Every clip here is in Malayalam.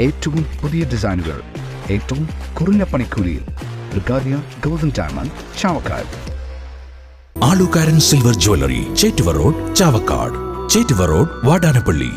ഏറ്റവും പുതിയ ഡിസൈനുകൾ ഏറ്റവും കുറഞ്ഞ പണിക്കൂലിയിൽ ബ്രിഗാദിയ golden diamond Chavakkad. Alukkaran silver jewellery Chettuva road Chavakkad. Chettuva road Vadanappally.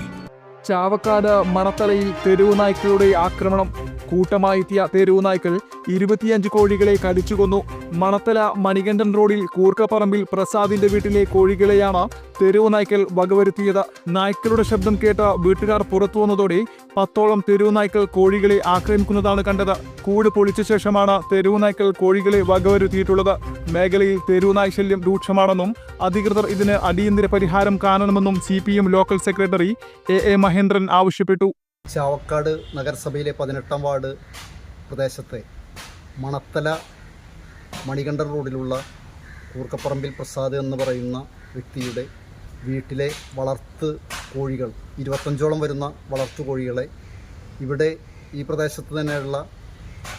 Chavakkad മണത്തലയിൽ തെരുവു നായ്ക്കളുടെ ആക്രമണം കൂട്ടമായെത്തിയ തെരുവു നായ്ക്കൾ ഇരുപത്തിയഞ്ച് കോഴികളെ കടിച്ചുകൊന്നു മണത്തല മണികണ്ഠൻ റോഡിൽ കൂർക്കപ്പറമ്പിൽ പ്രസാദിന്റെ വീട്ടിലെ കോഴികളെയാണ് തെരുവു നായ്ക്കൾ വകവരുത്തിയത്. നായ്ക്കളുടെ ശബ്ദം കേട്ട വീട്ടുകാർ പുറത്തു വന്നതോടെ പത്തോളം തെരുവു നായ്ക്കൾ കോഴികളെ ആക്രമിക്കുന്നതാണ് കണ്ടത്. കൂട് പൊളിച്ച ശേഷമാണ് തെരുവു നായ്ക്കൾ കോഴികളെ വകവരുത്തിയിട്ടുള്ളത്. മേഖലയിൽ തെരുവു നായ് ശല്യം രൂക്ഷമാണെന്നും അധികൃതർ ഇതിന് അടിയന്തര പരിഹാരം കാണണമെന്നും C local secretary A A Mahendran ആവശ്യപ്പെട്ടു. ചാവക്കാട് നഗരസഭയിലെ പതിനെട്ടാം വാർഡ് പ്രദേശത്തെ മണത്തല മണികണ്ഠൻ റോഡിലുള്ള കൂർക്കപ്പറമ്പിൽ പ്രസാദ് എന്ന് പറയുന്ന വ്യക്തിയുടെ വീട്ടിലെ വളർത്ത് കോഴികൾ ഇരുപത്തഞ്ചോളം വരുന്ന വളർത്തു കോഴികളെ ഇവിടെ ഈ പ്രദേശത്ത് തന്നെയുള്ള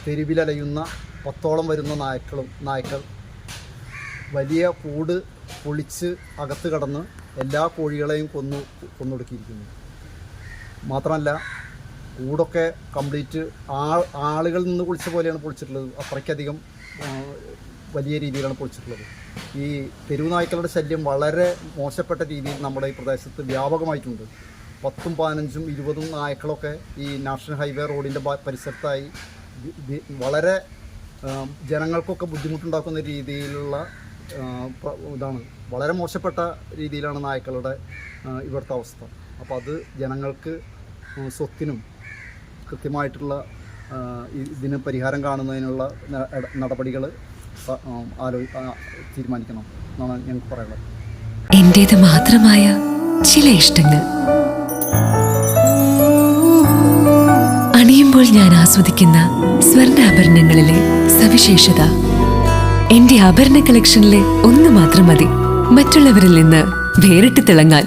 തെരുവിലലയുന്ന പത്തോളം വരുന്ന നായ്ക്കളും നായ്ക്കൾ വലിയ കൂട് പൊളിച്ച് അകത്ത് കടന്ന് എല്ലാ കോഴികളെയും കൊന്നു കൊന്നൊടുക്കിയിരിക്കുന്നു. മാത്രമല്ല കൂടൊക്കെ കംപ്ലീറ്റ് ആൾ ആളുകളിൽ നിന്ന് കുളിച്ച പോലെയാണ് പൊളിച്ചിട്ടുള്ളത് അത്രയ്ക്കധികം വലിയ രീതിയിലാണ് പൊളിച്ചിട്ടുള്ളത് ഈ തെരുവുനായ്ക്കളുടെ ശല്യം വളരെ മോശപ്പെട്ട രീതിയിൽ നമ്മുടെ ഈ പ്രദേശത്ത് വ്യാപകമായിട്ടുണ്ട്. പത്തും പതിനഞ്ചും ഇരുപതും നായ്ക്കളൊക്കെ ഈ നാഷണൽ ഹൈവേ റോഡിന്റെ പരിസരത്തായി വളരെ ജനങ്ങൾക്കൊക്കെ ബുദ്ധിമുട്ടുണ്ടാക്കുന്ന രീതിയിലുള്ള ഇതാണ്. വളരെ മോശപ്പെട്ട രീതിയിലാണ് നായ്ക്കളുടെ ഇവിടുത്തെ അവസ്ഥ. അപ്പോൾ അത് ജനങ്ങൾക്ക് സ്വത്തിനും കൃത്യമായിട്ടുള്ള ഇതിന് പരിഹാരം കാണുന്നതിനുള്ള നടപടികൾ ആലോ തീരുമാനിക്കണം എന്നാണ് ഞങ്ങൾക്ക് പറയുന്നത് എന്റേത് മാത്രമായ ചില ഇഷ്ടങ്ങൾ. അണിയുമ്പോൾ ഞാൻ ആസ്വദിക്കുന്ന സ്വർണാഭരണങ്ങളിലെ സവിശേഷത. എന്റെ ആഭരണ കളക്ഷനിലെ ഒന്ന് മാത്രം മതി. മറ്റുള്ളവരിൽ നിന്ന് വേറിട്ട് തിളങ്ങാൻ.